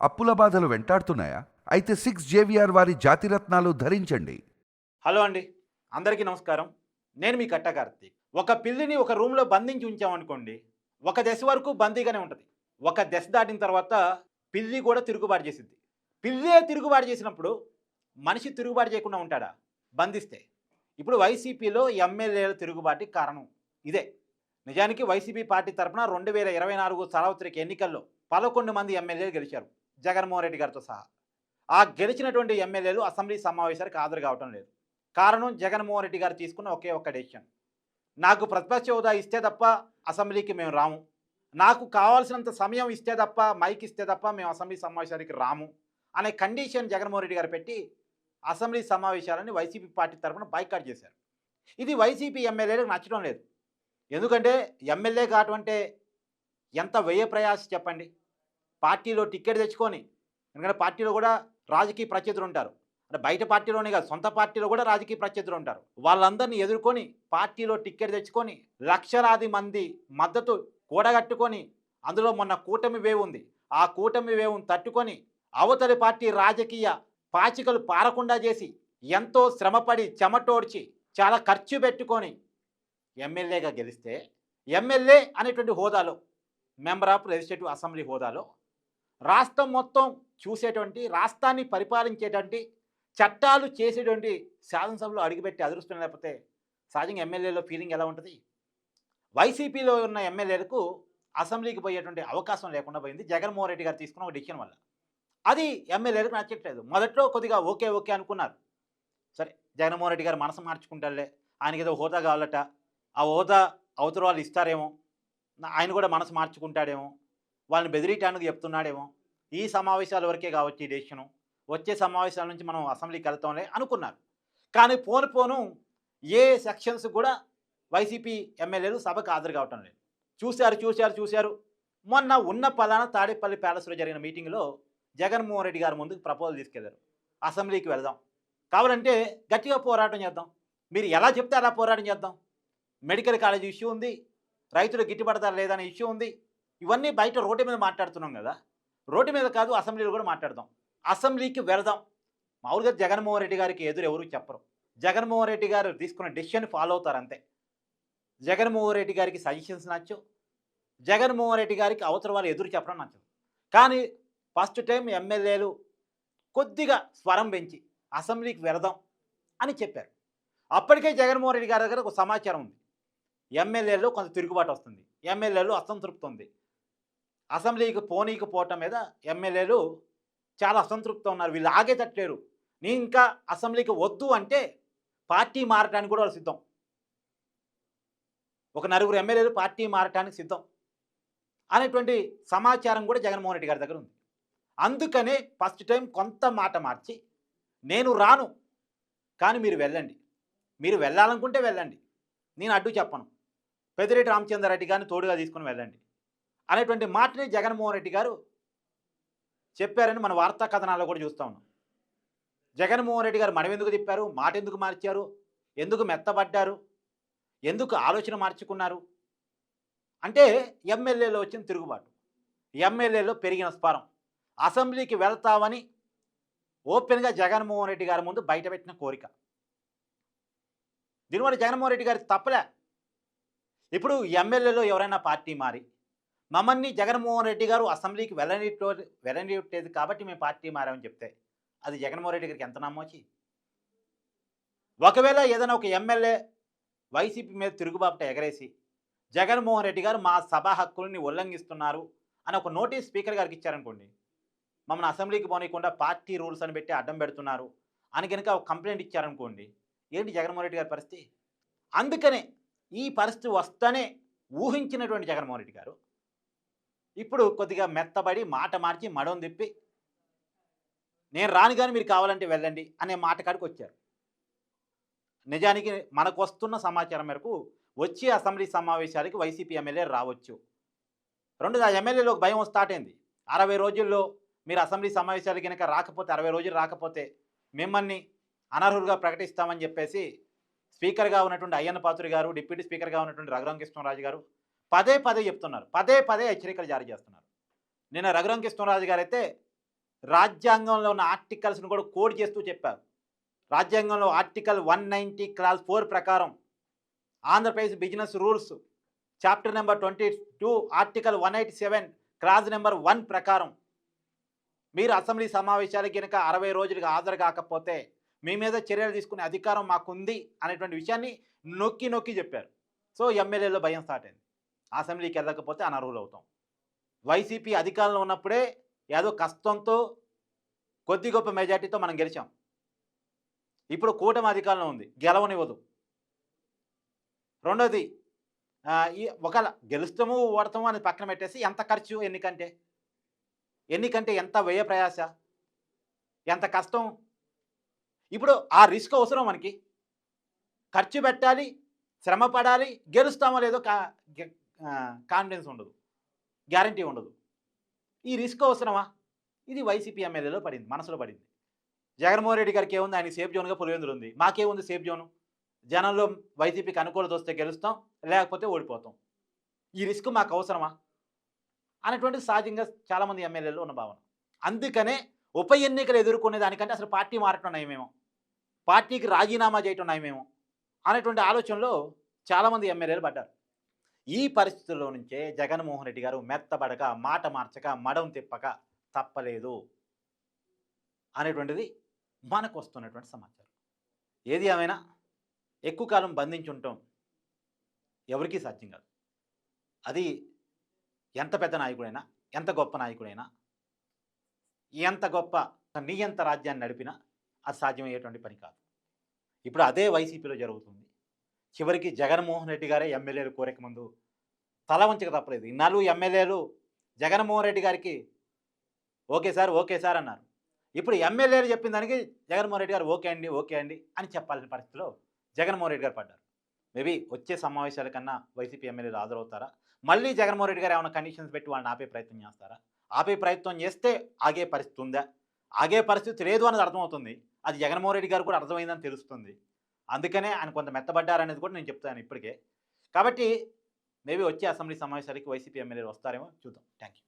అప్పుల బాధలు వెంటాడుతున్నాయా? అయితే సిక్స్ జేవిఆర్ వారి జాతిరత్నాలు ధరించండి. హలో అండి. అందరికీ నమస్కారం. నేను మీ కట్ట కార్తీక్. ఒక పిల్లిని ఒక రూమ్లో బంధించి ఉంచామనుకోండి ఒక దశ వరకు బందీగానే ఉంటుంది. ఒక దశ దాటిన తర్వాత పిల్లి కూడా తిరుగుబాటు చేసింది పిల్లే తిరుగుబాటు చేసినప్పుడు మనిషి తిరుగుబాటు చేయకుండా ఉంటాడా? బంధిస్తే. ఇప్పుడు వైసీపీలో ఎమ్మెల్యేల తిరుగుబాటు కారణం ఇదే. నిజానికి వైసీపీ పార్టీ తరఫున రెండు వేల ఇరవై నాలుగు సార్వత్రిక ఎన్నికల్లో పదకొండు మంది ఎమ్మెల్యేలు గెలిచారు. జగన్మోహన్ రెడ్డి గారితో సహా. ఆ గెలిచినటువంటి ఎమ్మెల్యేలు అసెంబ్లీ సమావేశానికి హాజరు కావటం లేదు. కారణం జగన్మోహన్ రెడ్డి గారు తీసుకున్న ఒకే ఒక్క డెసిషన్. నాకు ప్రతిపక్ష హోదా ఇస్తే తప్ప అసెంబ్లీకి మేము రాము. నాకు కావాల్సినంత సమయం ఇస్తే తప్ప మైక్ ఇస్తే తప్ప మేము అసెంబ్లీ సమావేశానికి రాము అనే కండిషన్ జగన్మోహన్ రెడ్డి గారు పెట్టి అసెంబ్లీ సమావేశాలని వైసీపీ పార్టీ తరఫున బైకాట్ చేశారు. ఇది వైసీపీ ఎమ్మెల్యేలకు నచ్చడం లేదు. ఎందుకంటే ఎమ్మెల్యే కావటం అంటే ఎంత వ్యయ ప్రయాస చెప్పండి. పార్టీలో టికెట్ తెచ్చుకొని ఎందుకంటే పార్టీలో కూడా రాజకీయ ప్రత్యర్థులు ఉంటారు. అంటే బయట పార్టీలోనే కాదు సొంత పార్టీలో కూడా రాజకీయ ప్రత్యర్థులు ఉంటారు. వాళ్ళందరినీ ఎదుర్కొని పార్టీలో టికెట్ తెచ్చుకొని లక్షలాది మంది మద్దతు కూడగట్టుకొని అందులో మొన్న కూటమి వేవ్ ఉంది. ఆ కూటమి వేవును తట్టుకొని అవతలి పార్టీ రాజకీయ పాచికలు పారకుండా చేసి ఎంతో శ్రమపడి చెమటోడ్చి చాలా ఖర్చు పెట్టుకొని ఎమ్మెల్యేగా గెలిస్తే ఎమ్మెల్యే అనేటువంటి హోదాలో మెంబర్ ఆఫ్ లెజిస్లేటివ్ అసెంబ్లీ హోదాలో రాష్ట్రం మొత్తం చూసేటువంటి రాష్ట్రాన్ని పరిపాలించేటువంటి చట్టాలు చేసేటువంటి శాసనసభలో అడుగుపెట్టి అదృష్టం లేకపోతే సహజంగా ఎమ్మెల్యేలో ఫీలింగ్ ఎలా ఉంటుంది? వైసీపీలో ఉన్న ఎమ్మెల్యేలకు అసెంబ్లీకి పోయేటువంటి అవకాశం లేకుండా పోయింది. జగన్మోహన్ రెడ్డి గారు తీసుకున్న ఒక డిసిషన్ వల్ల. అది ఎమ్మెల్యేలకు నచ్చట్లేదు. మొదట్లో కొద్దిగా ఓకే ఓకే అనుకున్నారు. సరే జగన్మోహన్ రెడ్డి గారు మనసు మార్చుకుంటారులే. ఆయనకి ఏదో హోదా కావాలట. ఆ హోదా అవతల వాళ్ళు ఇస్తారేమో. ఆయన కూడా మనసు మార్చుకుంటాడేమో. వాళ్ళని బెదిరియటానికి చెప్తున్నాడేమో. ఈ సమావేశాల వరకే కావచ్చు ఈ డెసిషను. వచ్చే సమావేశాల నుంచి మనం అసెంబ్లీకి వెళ్తాంలే అనుకున్నారు. కానీ పోను పోను ఏ సెక్షన్స్ కూడా వైసీపీ ఎమ్మెల్యేలు సభకు హాజరు కావటం లేదు. చూశారు చూశారు చూశారు. మొన్న ఉన్న పలానా తాడేపల్లి ప్యాలెస్లో జరిగిన మీటింగ్లో జగన్మోహన్ రెడ్డి గారి ముందుకు ప్రపోజల్ తీసుకెళ్ళారు. అసెంబ్లీకి వెళ్దాం. కావాలంటే గట్టిగా పోరాటం చేద్దాం. మీరు ఎలా చెప్తే అలా పోరాటం చేద్దాం. మెడికల్ కాలేజ్ ఇష్యూ ఉంది. రైతులు గిట్టుబాటు లేదనే ఇష్యూ ఉంది. ఇవన్నీ బయట రోడ్డు మీద మాట్లాడుతున్నాం కదా. రోడ్డు మీద కాదు అసెంబ్లీలో కూడా మాట్లాడదాం. అసెంబ్లీకి వెళదాం. మామూలుగా జగన్మోహన్ రెడ్డి గారికి ఎదురు ఎవరు చెప్పరు. జగన్మోహన్ రెడ్డి గారు తీసుకున్న డెసిషన్ ఫాలో అవుతారు అంతే. జగన్మోహన్ రెడ్డి గారికి సజెషన్స్ నచ్చు జగన్మోహన్ రెడ్డి గారికి అవతల వాళ్ళు ఎదురు చెప్పడం నచ్చదు. కానీ ఫస్ట్ టైం ఎమ్మెల్యేలు కొద్దిగా స్వరం పెంచి అసెంబ్లీకి వెళదాం అని చెప్పారు. అప్పటికే జగన్మోహన్ రెడ్డి గారి దగ్గర ఒక సమాచారం ఉంది. ఎమ్మెల్యేలో కొంత తిరుగుబాటు వస్తుంది. ఎమ్మెల్యేలు అసంతృప్తి ఉంది. అసెంబ్లీకి పోనీకపోవటం మీద ఎమ్మెల్యేలు చాలా అసంతృప్తి ఉన్నారు. వీళ్ళు ఆగేటట్లేరు నీ ఇంకా అసెంబ్లీకి వద్దు అంటే పార్టీ మారటానికి కూడా వాళ్ళు సిద్ధం. ఒక నలుగురు ఎమ్మెల్యేలు పార్టీ మారటానికి సిద్ధం అనేటువంటి సమాచారం కూడా జగన్మోహన్ రెడ్డి గారి దగ్గర ఉంది. అందుకనే ఫస్ట్ టైం కొంత మాట మార్చి నేను రాను కానీ మీరు వెళ్ళండి. మీరు వెళ్ళాలనుకుంటే వెళ్ళండి. నేను అడ్డు చెప్పను. పెద్దిరెడ్డి రామచంద్రారెడ్డి గారిని తోడుగా తీసుకుని వెళ్ళండి. అనేటువంటి మాటని జగన్మోహన్ రెడ్డి గారు చెప్పారని మన వార్తా కథనాల్లో కూడా చూస్తూ ఉన్నాం. జగన్మోహన్ రెడ్డి గారు మనమెందుకు తిప్పారు? మాట ఎందుకు మార్చారు? ఎందుకు మెత్తబడ్డారు? ఎందుకు ఆలోచన మార్చుకున్నారు? అంటే ఎమ్మెల్యేలో వచ్చిన తిరుగుబాటు. ఎమ్మెల్యేలో పెరిగిన స్వరం అసెంబ్లీకి వెళ్తామని ఓపెన్గా జగన్మోహన్ రెడ్డి గారి ముందు బయటపెట్టిన కోరిక. దీనివల్ల జగన్మోహన్ రెడ్డి గారి తప్పలే. ఇప్పుడు ఎమ్మెల్యేలో ఎవరైనా పార్టీ మారి మమ్మల్ని జగన్మోహన్ రెడ్డి గారు అసెంబ్లీకి వెళ్ళనిట్టో వెళ్ళనిట్టేది కాబట్టి మేము పార్టీ మారామని చెప్తే అది జగన్మోహన్ రెడ్డి గారికి ఎంత నమ్మొచ్చి? ఒకవేళ ఏదైనా ఒక ఎమ్మెల్యే వైసీపీ మీద తిరుగుబాటు ఎగరేసి జగన్మోహన్ రెడ్డి గారు మా సభా హక్కుల్ని ఉల్లంఘిస్తున్నారు అని ఒక నోటీస్ స్పీకర్ గారికి ఇచ్చారనుకోండి మమ్మల్ని అసెంబ్లీకి పోనీయకుండా పార్టీ రూల్స్ అని పెట్టి అడ్డం పెడుతున్నారు అని కనుక ఒక కంప్లైంట్ ఇచ్చారనుకోండి ఏంటి జగన్మోహన్ రెడ్డి గారి పరిస్థితి? అందుకనే ఈ పరిస్థితి వస్తేనే ఊహించినటువంటి జగన్మోహన్ రెడ్డి గారు ఇప్పుడు కొద్దిగా మెత్తబడి మాట మార్చి మడం తిప్పి నేను రాను కానీ మీరు కావాలంటే వెళ్ళండి అనే మాట కాడికి వచ్చారు. నిజానికి మనకు వస్తున్న సమాచారం మేరకు వచ్చే అసెంబ్లీ సమావేశాలకి వైసీపీ ఎమ్మెల్యే రావచ్చు. రెండు ఆ ఎమ్మెల్యేలో ఒక భయం స్టార్ట్ అయింది. అరవై రోజుల్లో మీరు అసెంబ్లీ సమావేశాలు కనుక రాకపోతే అరవై రోజులు రాకపోతే మిమ్మల్ని అనర్హులుగా ప్రకటిస్తామని చెప్పేసి స్పీకర్గా ఉన్నటువంటి అయ్యన్న పాత్రి గారు డిప్యూటీ స్పీకర్గా ఉన్నటువంటి రఘురాం కృష్ణరాజు గారు పదే పదే చెప్తున్నారు. పదే పదే హెచ్చరికలు జారీ చేస్తున్నారు. నిన్న రఘురామ కృష్ణరాజు గారు అయితే రాజ్యాంగంలో ఉన్న ఆర్టికల్స్ను కూడా కోడ్ చేస్తూ చెప్పారు. రాజ్యాంగంలో article one ninety clause four ప్రకారం Andhra Pradesh business rules chapter number twenty two article one eighty seven clause number one ప్రకారం మీరు అసెంబ్లీ సమావేశాలకు కనుక అరవై రోజులుగా హాజరు కాకపోతే మీ మీద చర్యలు తీసుకునే అధికారం మాకుంది అనేటువంటి విషయాన్ని నొక్కి నొక్కి చెప్పారు. సో ఎమ్మెల్యేలో భయం స్టార్ట్ అయింది. అసెంబ్లీకి వెళ్ళకపోతే అనర్హులు అవుతాం వైసీపీ అధికారంలో ఉన్నప్పుడే ఏదో కష్టంతో కొద్ది గొప్ప మెజార్టీతో మనం గెలిచాం. ఇప్పుడు కూటమి అధికారంలో ఉంది. గెలవనివ్వదు. రెండోది ఈ ఒకవేళ గెలుస్తాము ఓడతాము అని పక్కన పెట్టేసి ఎంత ఖర్చు ఎన్నికంటే ఎన్నికంటే ఎంత వ్యయ ప్రయాస? ఎంత కష్టం? ఇప్పుడు ఆ రిస్క్ అవసరం మనకి. ఖర్చు పెట్టాలి శ్రమ పడాలి గెలుస్తామో లేదో కా కాన్ఫిడెన్స్ ఉండదు. గ్యారంటీ ఉండదు. ఈ రిస్క్ అవసరమా? ఇది వైసీపీ ఎమ్మెల్యేలో పడింది మనసులో పడింది. జగన్మోహన్ రెడ్డి గారికి ఏముంది? ఆయన సేఫ్ జోన్గా పులివెందులు ఉంది. మాకేముంది సేఫ్ జోను జనంలో వైసీపీకి అనుకూలత వస్తే గెలుస్తాం లేకపోతే ఓడిపోతాం. ఈ రిస్క్ మాకు అవసరమా? అనేటువంటి సహజంగా చాలామంది ఎమ్మెల్యేలు ఉన్న భావన. అందుకనే ఉప ఎన్నికలు ఎదుర్కొనే దానికంటే అసలు పార్టీ మారటం నయమేమో. పార్టీకి రాజీనామా చేయటం నయమేమో. అనేటువంటి ఆలోచనలో చాలామంది ఎమ్మెల్యేలు పడ్డారు. ఈ పరిస్థితుల్లో నుంచే జగన్మోహన్ రెడ్డి గారు మెత్తబడక మాట మార్చక మడం తిప్పక తప్పలేదు అనేటువంటిది మనకు వస్తున్నటువంటి సమాచారం. ఏది ఏమైనా ఎక్కువ కాలం బంధించుంటాం ఎవరికీ సాధ్యం కాదు. అది ఎంత పెద్ద నాయకుడైనా ఎంత గొప్ప నాయకుడైనా ఎంత గొప్ప నియంత రాజ్యాన్ని నడిపినా అది సాధ్యమయ్యేటువంటి పని కాదు. ఇప్పుడు అదే వైసీపీలో జరుగుతుంది. చివరికి జగన్మోహన్ రెడ్డి గారే ఎమ్మెల్యేలు కోరిక ముందు. తల వంచక తప్పలేదు. ఇన్నాళ్ళు ఎమ్మెల్యేలు జగన్మోహన్ రెడ్డి గారికి ఓకే సార్ ఓకే సార్ అన్నారు. ఇప్పుడు ఎమ్మెల్యేలు చెప్పిన దానికి జగన్మోహన్ రెడ్డి గారు ఓకే అండి ఓకే అండి అని చెప్పాల్సిన పరిస్థితిలో జగన్మోహన్ రెడ్డి గారు పడ్డారు. మేబీ వచ్చే సమావేశాల కన్నా వైసీపీ ఎమ్మెల్యేలు హాజరవుతారా? మళ్ళీ జగన్మోహన్ రెడ్డి గారు ఏమైనా కండిషన్స్ పెట్టి వాళ్ళని ఆపే ప్రయత్నం చేస్తారా? ఆపే ప్రయత్నం చేస్తే ఆగే పరిస్థితి ఉందా? ఆగే పరిస్థితి లేదు అనేది అర్థమవుతుంది. అది జగన్మోహన్ రెడ్డి గారు కూడా అర్థమైందని తెలుస్తుంది. అందుకనే ఆయన కొంత మెత్తబడ్డారనేది కూడా నేను చెప్తాను ఇప్పటికే. కాబట్టి మేబీ వచ్చే అసెంబ్లీ సమావేశాలకి వైసీపీ ఎమ్మెల్యేలు వస్తారేమో చూద్దాం. Thank you